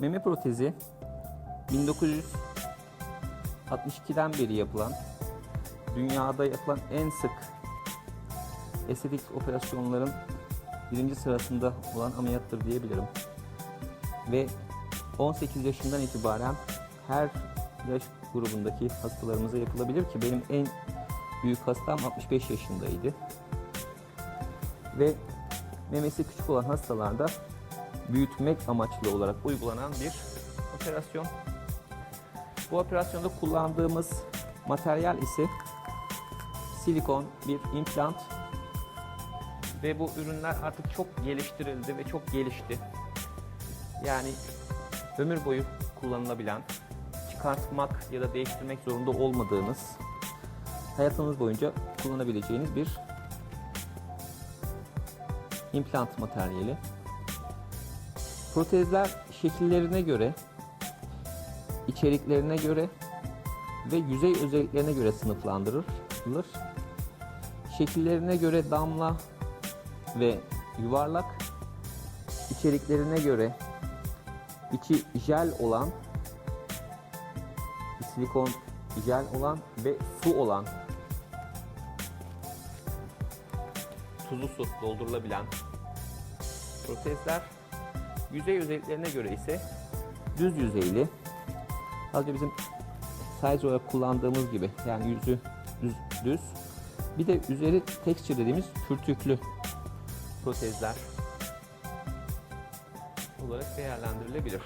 Meme protezi 1962'den beri yapılan, dünyada yapılan en sık estetik operasyonların birinci sırasında olan ameliyattır diyebilirim. Ve 18 yaşından itibaren her yaş grubundaki hastalarımıza yapılabilir ki benim en büyük hastam 65 yaşındaydı. Ve memesi küçük olan hastalarda büyütmek amaçlı olarak uygulanan bir operasyon. Bu operasyonda kullandığımız materyal ise silikon bir implant ve bu ürünler artık çok geliştirildi ve çok gelişti. Yani ömür boyu kullanılabilen, çıkartmak ya da değiştirmek zorunda olmadığınız, hayatınız boyunca kullanabileceğiniz bir implant materyali. Protezler şekillerine göre, içeriklerine göre ve yüzey özelliklerine göre sınıflandırılır. Şekillerine göre damla ve yuvarlak, içeriklerine göre içi jel olan, silikon jel olan ve su olan tuzlu su doldurulabilen protezler yüzey özelliklerine göre ise düz yüzeyli sadece bizim size olarak kullandığımız gibi yani yüzü düz, düz bir de üzeri texture dediğimiz pürtüklü protezler olarak değerlendirilebilir.